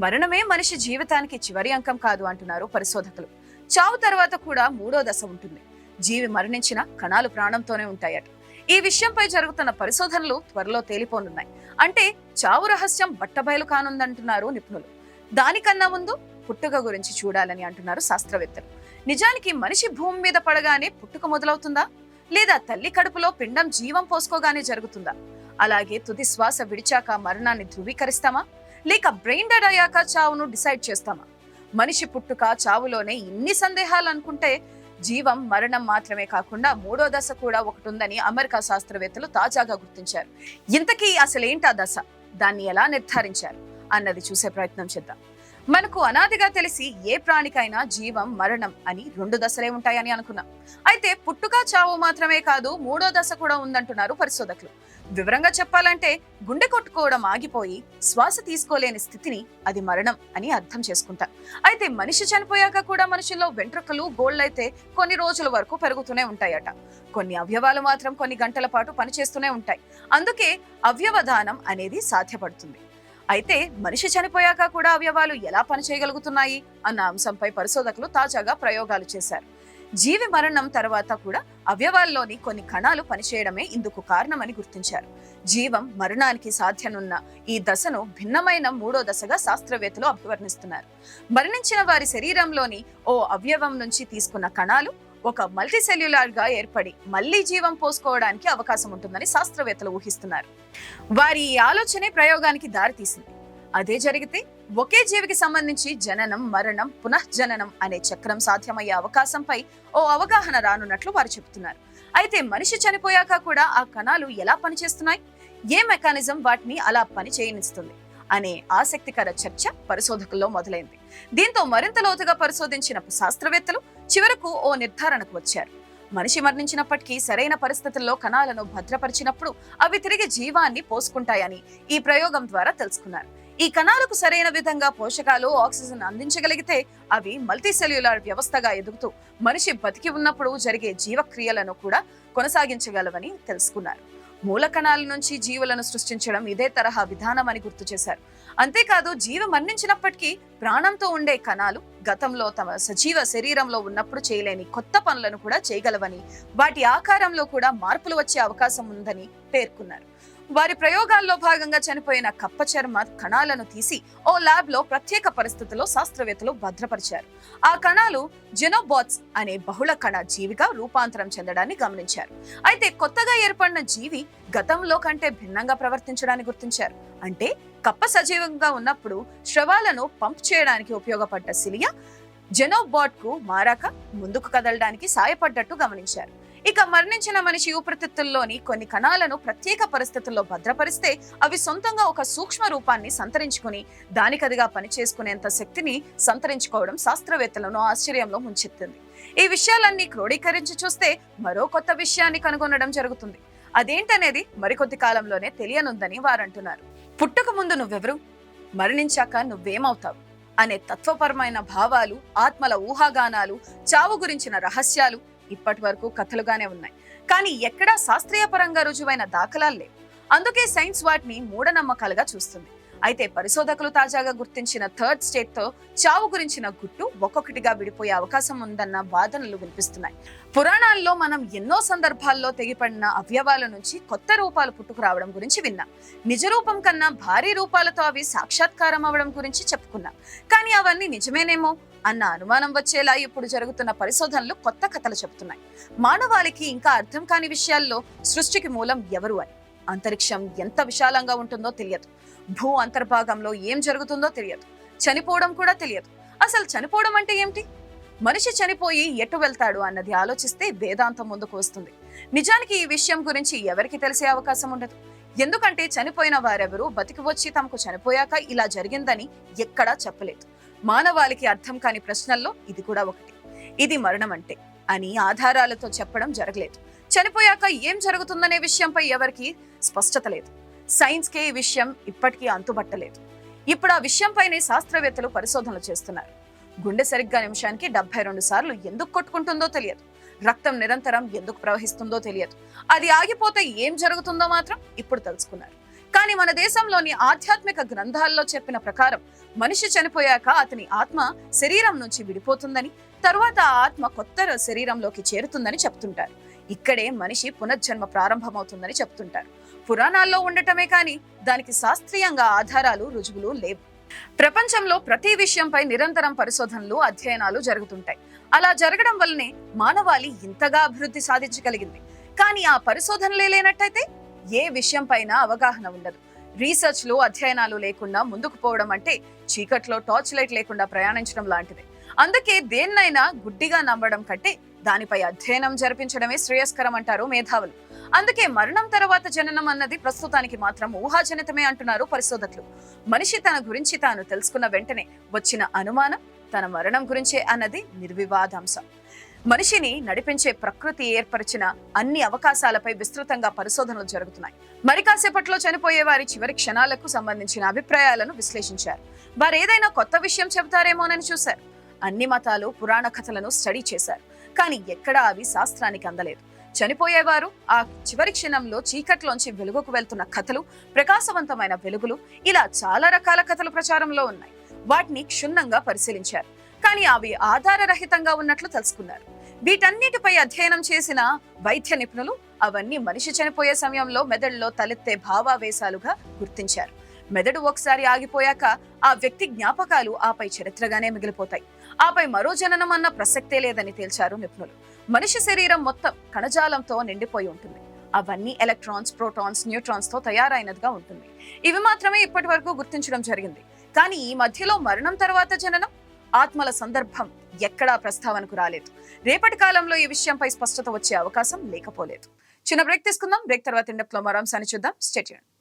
మరణమే మనిషి జీవితానికి చివరి అంకం కాదు అంటున్నారు పరిశోధకులు. చావు తర్వాత కూడా మూడో దశ ఉంటుంది. జీవి మరణించిన కణాలు ప్రాణంతోనే ఉంటాయట. ఈ విషయంపై జరుగుతున్న పరిశోధనలు త్వరలో తేలిపోనున్నాయి. అంటే చావు రహస్యం బట్టబయలు కానుందంటున్నారు నిపుణులు. దానికన్నా ముందు పుట్టుక గురించి చూడాలని అంటున్నారు శాస్త్రవేత్తలు. నిజానికి మనిషి భూమి మీద పడగానే పుట్టుక మొదలవుతుందా? లేదా తల్లి కడుపులో పిండం జీవం పోసుకోగానే జరుగుతుందా? అలాగే తుది శ్వాస విడిచాక మరణాన్ని ధృవీకరిస్తామా? లేక బ్రెయిన్ డెడ్ అయ్యాక చావును డిసైడ్ చేస్తామా? మనిషి పుట్టుక చావులోనే ఇన్ని సందేహాలు అనుకుంటే జీవం మరణం మాత్రమే కాకుండా మూడో దశ కూడా ఒకటి ఉందని అమెరికా శాస్త్రవేత్తలు తాజాగా గుర్తించారు. ఇంతకీ అసలేంటా దశ? దాన్ని ఎలా నిర్ధారించారు? అన్నది చూసే ప్రయత్నం చేద్దాం. మనకు అనాదిగా తెలిసి ఏ ప్రాణికైనా జీవం మరణం అని రెండు దశలే ఉంటాయని అనుకున్నాం. అయితే పుట్టుక చావు మాత్రమే కాదు మూడో దశ కూడా ఉందంటున్నారు పరిశోధకులు. వివరంగా చెప్పాలంటే గుండె కొట్టుకోవడం ఆగిపోయి శ్వాస తీసుకోలేని స్థితిని అది మరణం అని అర్థం చేసుకుంటాం. అయితే మనిషి చనిపోయాక కూడా మనుషుల్లో వెంట్రుకలు గోళ్ళైతే కొన్ని రోజుల వరకు పెరుగుతూనే ఉంటాయట. కొన్ని అవయవాలు మాత్రం కొన్ని గంటల పాటు పనిచేస్తూనే ఉంటాయి. అందుకే అవయవదానం అనేది సాధ్యపడుతుంది. అయితే మనిషి చనిపోయాక కూడా అవయవాలు ఎలా పనిచేయగలుగుతున్నాయి అన్న అంశంపై పరిశోధకులు తాజాగా ప్రయోగాలు చేశారు. జీవి మరణం తర్వాత కూడా అవయవాల్లోని కొన్ని కణాలు పనిచేయడమే ఇందుకు కారణమని గుర్తించారు. జీవం మరణానికి సాధ్యనున్న ఈ దశను భిన్నమైన మూడో దశగా శాస్త్రవేత్తలు అభివర్ణిస్తున్నారు. మరణించిన వారి శరీరంలోని ఓ అవయవం నుంచి తీసుకున్న కణాలు ఒక మల్టీసెల్యులార్గా ఏర్పడి మళ్ళీ జీవం పోసుకోవడానికి అవకాశం ఉంటుందని శాస్త్రవేత్తలు ఊహిస్తున్నారు. వారి ఈ ఆలోచనే ప్రయోగానికి దారితీసింది. అదే జరిగితే ఒకే జీవికి సంబంధించి జననం మరణం పునఃజననం అనే చక్రం సాధ్యమయ్యే అవకాశంపై ఓ అవగాహన రానున్నట్లు వారు చెబుతున్నారు. అయితే మనిషి చనిపోయాక కూడా ఆ కణాలు ఎలా పనిచేస్తున్నాయి? ఏ మెకానిజం వాటిని అలా పని చేయనిస్తుంది అనే ఆసక్తికర చర్చ పరిశోధకుల్లో మొదలైంది. దీంతో మరింత లోతుగా పరిశోధించిన శాస్త్రవేత్తలు చివరకు ఓ నిర్ధారణకు వచ్చారు. మనిషి మరణించినప్పటికీ సరైన పరిస్థితుల్లో కణాలను భద్రపరిచినప్పుడు అవి తిరిగి జీవాన్ని పోసుకుంటాయని ఈ ప్రయోగం ద్వారా తెలుసుకున్నారు. ఈ కణాలకు సరైన విధంగా పోషకాలు ఆక్సిజన్ అందించగలిగితే అవి మల్టీసెల్యులార్ వ్యవస్థగా ఎదుగుతూ మనిషి బతికి ఉన్నప్పుడు జరిగే జీవక్రియలను కూడా కొనసాగించగలవని తెలుసుకున్నారు. మూల కణాల నుంచి జీవులను సృష్టించడం ఇదే తరహా విధానం అని గుర్తు చేశారు. అంతేకాదు జీవి మరణించినప్పటికీ ప్రాణంతో ఉండే కణాలు గతంలో తమ సజీవ శరీరంలో ఉన్నప్పుడు చేయలేని కొత్త పనులను కూడా చేయగలవని వాటి ఆకారంలో కూడా మార్పులు వచ్చే అవకాశం ఉందని పేర్కొన్నారు. వారి ప్రయోగాల్లో భాగంగా చనిపోయిన కప్ప చర్మ కణాలను తీసి ఓ ల్యాబ్లో ప్రత్యేక పరిస్థితుల్లో శాస్త్రవేత్తలు భద్రపరిచారు. ఆ కణాలు జెనోబాట్స్ అనే బహుళ కణ జీవిగా రూపాంతరం చెందడాన్ని గమనించారు. అయితే కొత్తగా ఏర్పడిన జీవి గతంలో కంటే భిన్నంగా ప్రవర్తించడాన్ని గుర్తించారు. అంటే కప్ప సజీవంగా ఉన్నప్పుడు శ్రవాలను పంప్ చేయడానికి ఉపయోగపడ్డ సిలియా జెనోబాట్కు మారాక ముందుకు కదలడానికి సాయపడ్డట్టు గమనించారు. ఇక మరణించిన మనిషి ఊపిరితిత్తుల్లోని కొన్ని కణాలను ప్రత్యేక పరిస్థితుల్లో భద్రపరిస్తే అవి సొంతంగా ఒక సూక్ష్మ రూపాన్ని సంతరించుకుని దానికదిగా పనిచేసుకునేంత శక్తిని సంతరించుకోవడం శాస్త్రవేత్తలను ఆశ్చర్యంలో ముంచెత్తింది. ఈ విషయాలన్నీ క్రోడీకరించి చూస్తే మరో కొత్త విషయాన్ని కనుగొనడం జరుగుతుంది. అదేంటనేది మరికొద్ది కాలంలోనే తెలియనుందని వారంటున్నారు. పుట్టక ముందు నువ్వెవరు? మరణించాక నువ్వేమవుతావు? అనే తత్వపరమైన భావాలు ఆత్మల ఊహాగానాలు చావు గురించిన రహస్యాలు ఇప్పటి వరకు కథలుగానే ఉన్నాయి. కానీ ఎక్కడా శాస్త్రీయ పరంగా రుజువైన దాఖలాలు లేవు. అందుకే సైన్స్ వాటిని మూఢనమ్మకాలుగా చూస్తుంది. అయితే పరిశోధకులు తాజాగా గుర్తించిన థర్డ్ స్టేట్తో చావు గురించిన గుట్టు ఒక్కొక్కటిగా విడిపోయే అవకాశం ఉందన్న వాదనలు వినిపిస్తున్నాయి. పురాణాల్లో మనం ఎన్నో సందర్భాల్లో తెగిపడిన అవయవాల నుంచి కొత్త రూపాలు పుట్టుకురావడం గురించి విన్నాం. నిజ రూపం కన్నా భారీ రూపాలతో అవి సాక్షాత్కారం అవడం గురించి చెప్పుకున్నాం. కానీ అవన్నీ నిజమేనేమో అన్న అనుమానం వచ్చేలా ఇప్పుడు జరుగుతున్న పరిశోధనలు కొత్త కథలు చెబుతున్నాయి. మానవాళికి ఇంకా అర్థం కాని విషయాల్లో సృష్టికి మూలం ఎవరు అని? అంతరిక్షం ఎంత విశాలంగా ఉంటుందో తెలియదు. భూ అంతర్భాగంలో ఏం జరుగుతుందో తెలియదు. చనిపోవడం కూడా తెలియదు. అసలు చనిపోవడం అంటే ఏమిటి? మనిషి చనిపోయి ఎటు వెళ్తాడు అన్నది ఆలోచిస్తే వేదాంతం ముందుకు వస్తుంది. నిజానికి ఈ విషయం గురించి ఎవరికి తెలిసే అవకాశం ఉండదు. ఎందుకంటే చనిపోయిన వారెవరూ బతికి వచ్చి తమకు చనిపోయాక ఇలా జరిగిందని ఎక్కడా చెప్పలేదు. మానవాళికి అర్థం కాని ప్రశ్నల్లో ఇది కూడా ఒకటి. ఇది మరణం అంటే అని ఆధారాలతో చెప్పడం జరగలేదు. చనిపోయాక ఏం జరుగుతుందనే విషయంపై ఎవరికి స్పష్టత లేదు. సైన్స్కే ఈ విషయం ఇప్పటికీ అంతుబట్టలేదు. ఇప్పుడు ఆ విషయంపైనే శాస్త్రవేత్తలు పరిశోధనలు చేస్తున్నారు. గుండె సరిగ్గా నిమిషానికి డెబ్బై రెండు సార్లు ఎందుకు కొట్టుకుంటుందో తెలియదు. రక్తం నిరంతరం ఎందుకు ప్రవహిస్తుందో తెలియదు. అది ఆగిపోతే ఏం జరుగుతుందో మాత్రం ఇప్పుడు తెలుసుకున్నారు. కానీ మన దేశంలోని ఆధ్యాత్మిక గ్రంథాల్లో చెప్పిన ప్రకారం మనిషి చనిపోయాక అతని ఆత్మ శరీరం నుంచి విడిపోతుందని తరువాత ఆ ఆత్మ కొత్త శరీరంలోకి చేరుతుందని చెప్తుంటారు. ఇక్కడే మనిషి పునర్జన్మ ప్రారంభమవుతుందని చెప్తుంటారు. పురాణాల్లో ఉండటమే కానీ దానికి శాస్త్రీయంగా ఆధారాలు రుజువులు లేవు. ప్రపంచంలో ప్రతి విషయంపై నిరంతరం పరిశోధనలు అధ్యయనాలు జరుగుతుంటాయి. అలా జరగడం వల్లనే మానవాళి ఇంతగా అభివృద్ధి సాధించగలిగింది. కానీ ఆ పరిశోధనలే లేనట్టయితే ఏ విషయంపైన అవగాహన ఉండదు. రీసెర్చ్లు అధ్యయనాలు లేకుండా ముందుకు పోవడం అంటే చీకట్లో టార్చ్ లైట్ లేకుండా ప్రయాణించడం లాంటిది. అందుకే దేన్నైనా గుడ్డిగా నమ్మడం కంటే దానిపై అధ్యయనం జరిపించడమే శ్రేయస్కరం అంటారు మేధావులు. అందుకే మరణం తర్వాత జననం అన్నది ప్రస్తుతానికి మాత్రం ఊహాజనితమే అంటున్నారు పరిశోధకులు. మనిషి తన గురించి తాను తెలుసుకున్న వెంటనే వచ్చిన అనుమానం తన మరణం గురించే అన్నది నిర్వివాదాంశం. మనిషిని నడిపించే ప్రకృతి ఏర్పరిచిన అన్ని అవకాశాలపై విస్తృతంగా పరిశోధనలు జరుగుతున్నాయి. మరి కాసేపట్లో చనిపోయే వారి చివరి క్షణాలకు సంబంధించిన అభిప్రాయాలను విశ్లేషించారు. వారు ఏదైనా కొత్త విషయం చెబుతారేమోనని చూశారు. అన్ని మతాలు పురాణ కథలను స్టడీ చేశారు. కానీ ఎక్కడా అవి శాస్త్రానికి అందలేదు. చనిపోయేవారు. ఆ చివరి క్షణంలో చీకట్లోంచి వెలుగుకు వెళ్తున్న కథలు ప్రకాశవంతమైన వెలుగులు ఇలా చాలా రకాల కథలు ప్రచారంలో ఉన్నాయి. వాటిని క్షుణ్ణంగా పరిశీలించారు. కానీ అవి ఆధారరహితంగా ఉన్నట్లు తెలుసుకున్నారు. వీటన్నిటిపై అధ్యయనం చేసిన వైద్య నిపుణులు అవన్నీ మనిషి చనిపోయే సమయంలో మెదడులో తలెత్తే భావావేశాలుగా గుర్తించారు. మెదడు ఒకసారి ఆగిపోయాక ఆ వ్యక్తి జ్ఞాపకాలు ఆపై చరిత్రగానే మిగిలిపోతాయి. ఆపై మరో జననం అన్న ప్రసక్తే లేదని తేల్చారు నిపుణులు. మనిషి శరీరం మొత్తం కణజాలంతో నిండిపోయి ఉంటుంది. అవన్నీ ఎలక్ట్రాన్స్ ప్రోటాన్స్ న్యూట్రాన్స్తో తయారైనదిగా ఉంటుంది. ఇవి మాత్రమే ఇప్పటి వరకు గుర్తించడం జరిగింది. కానీ ఈ మధ్యలో మరణం తర్వాత జననం? ఆత్మల సందర్భం ఎక్కడా ప్రస్తావనకు రాలేదు. రేపటి కాలంలో ఈ విషయంపై స్పష్టత వచ్చే అవకాశం లేకపోలేదు. చిన్న బ్రేక్ తీసుకుందాం. బ్రేక్ తర్వాత ఇండప్లో మరో అంశాన్ని చూద్దాం. స్టేట్యూన్